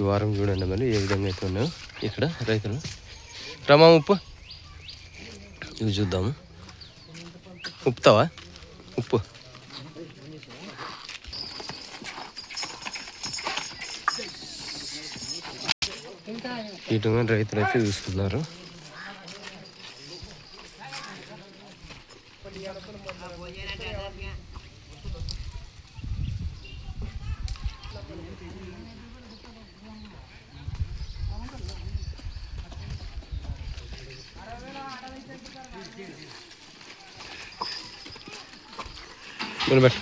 ఈ వారం చూడండి మరి ఏ విధంగా అయితే ఉన్నాయో ఇక్కడ రైతులు. రమా ఉప్పు? ఇవి చూద్దాము. ఉప్పుతావా? ఉప్పు. వీటిని రైతులు అయితే చూస్తున్నారు. నిలబెట్టు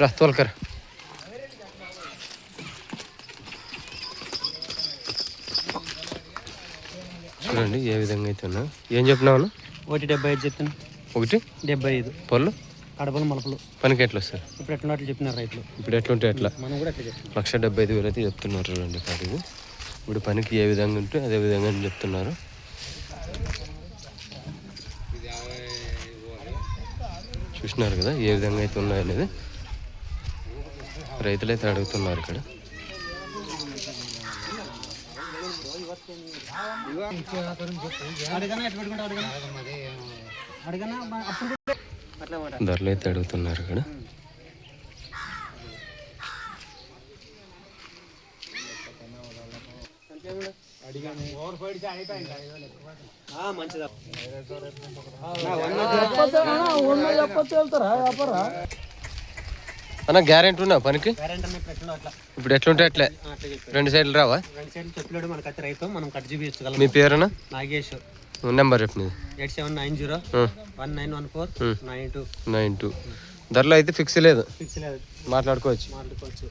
రా తోలకరా చూడండి ఏ విధంగా అయితే ఉన్నా. ఏం చెప్పినావు ఒకటి డెబ్బై ఐదు చెప్తాను ఒకటి? డెబ్బై ఐదు. పళ్ళు? కడపలు మలపలు. పనికి ఎట్లా వస్తారు? ఇప్పుడు ఎట్లా అట్లా చెప్పినారు రైతులు. ఇప్పుడు ఎట్లుంటే ఎట్లా మనం కూడా అట్లా చెప్తాం లక్ష డెబ్బై ఐదు వేలు అయితే చెప్తున్నారు చూడండి కాదు ఇప్పుడు పనికి ఏ విధంగా ఉంటే అదే విధంగా చెప్తున్నారు. చూసినారు కదా ఏ విధంగా అయితే ఉన్నాయనేది రైతులు అయితే అడుగుతున్నారు ఇక్కడ. ధరలు అయితే అడుగుతున్నారు ఇక్కడ. అన్న గ్యారెంటీ ఉన్నా పనికి? ఇప్పుడు ఎట్లుంటే అట్లే. రెండు సైడ్లు రావా? మీ పేరునా నాగేష్ నెంబర్ చెప్పు eight seven nine zero one nine one four nine two. Nine two. ధరలు అయితే ఫిక్స్ లేదు. ఫిక్స్ లేదు. మాట్లాడుకోవచ్చు. మాట్లాడుకోవచ్చు.